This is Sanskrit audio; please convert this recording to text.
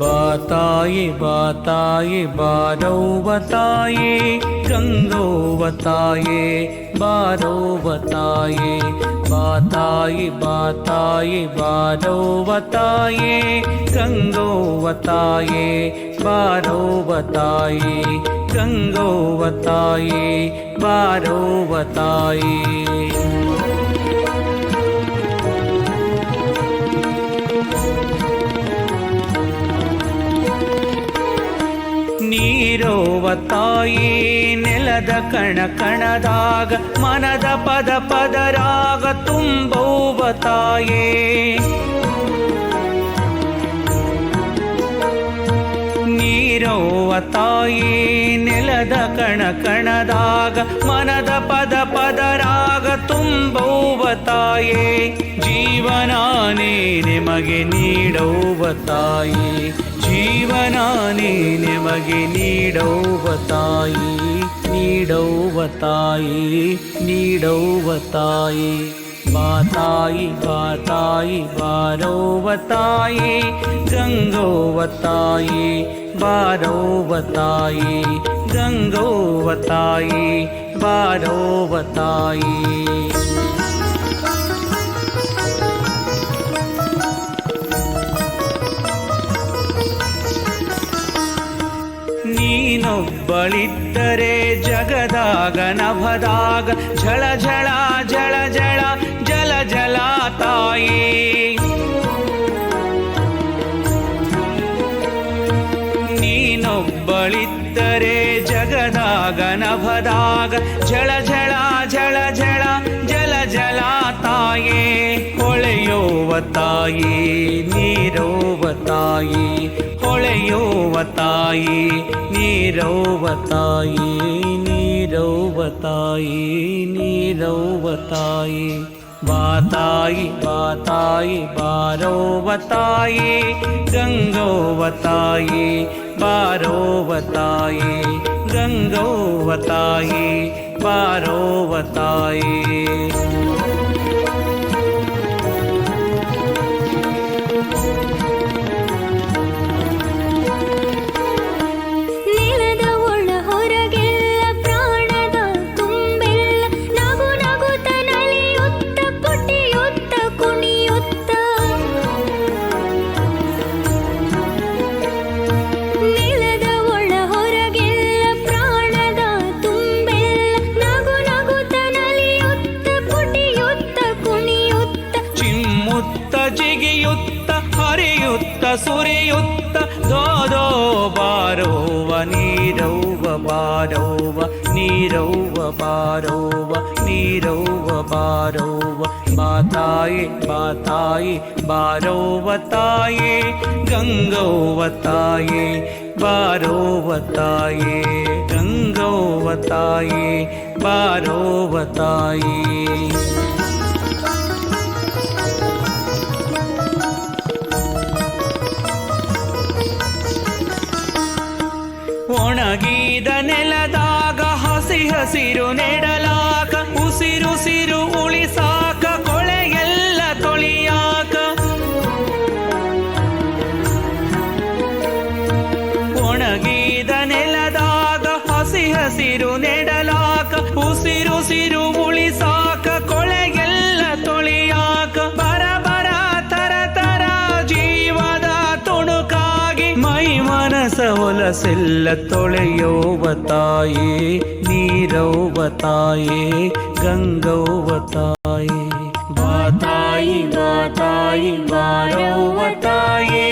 बाताये बाताये बारौवताये गङ्गोवताये बारौवताये बाताये बाताये बारौवताये गङ्गोवताये बारौवताये गङ्गोवताये बारौवताये ನೀರೋವ ತಾಯಿ ನೆಲದ ಕಣ ಕಣದಾಗ, ಮನದ ಪದ ಪದರಾಗ ತುಂಬೌವ ತಾಯೇ. ನೀರೋವ ತಾಯಿ ನೆಲದ ಕಣ ಕಣದಾಗ, ಮನದ ಪದ ಪದರಾಗ ತುಂಬೌವ ತಾಯೇ. ಜೀವನಾನೇ ನಿಮಗೆ ನೀಡೌವ ತಾಯಿ ಜೀವನಾನೇ ನಿಮಗೆ ನೀಡೌವ ತಾಯಿ ನೀಡೌವ ತಾಯಿ ನೀಡೌವ ತಾಯಿ ಬಾತಾಯಿ ಬಾತಾಯಿ ಬಾರೋವ ತಾಯಿ ಗಂಗೋವ ತಾಯಿ ಬಾರೋವ ನೀನೊಬ್ಬಳಿದ್ದರೆ ಜಗದಾಗ ನಭದಾಗ ಝಳ ಝಳ ಝಳ ಝಳ ಜಲ ಜಲ ತಾಯಿ. ನೀನೊಬ್ಬಳಿದ್ದರೆ ಜಗದಾಗ ನಭದಾಗ ಝಳ ಝಳ ಝಳ ಝಳ ಜಲ ಜಲ ತಾಯೇ. ಹೊಳೆಯೋವ ತಾಯಿ, ನೀರೋವ ತಾಯಿ ळयोता नीरवताय निरोवताय वाताय बाताय बारोवताय गङ्गोवताय बारोबताय गङ्गोवताय बारोवताय सुरयुक्त दोदो पारो नीरौव पारो नीरौव पारो नीरौव पारो माताये माताये पारोवताय गङ्गौवताये पारोवताय गङ्गौवताये पारोवताय ಒಣಗಿದ ನೆಲದಾಗ ಹಸಿ ಹಸಿರು ನೆಡಲಾಕ செல்ல தொலையோவ தாயே நீரௌவ தாயே கங்கௌவ தாயே. வா தாயி வா தாயி வாரௌவ தாயே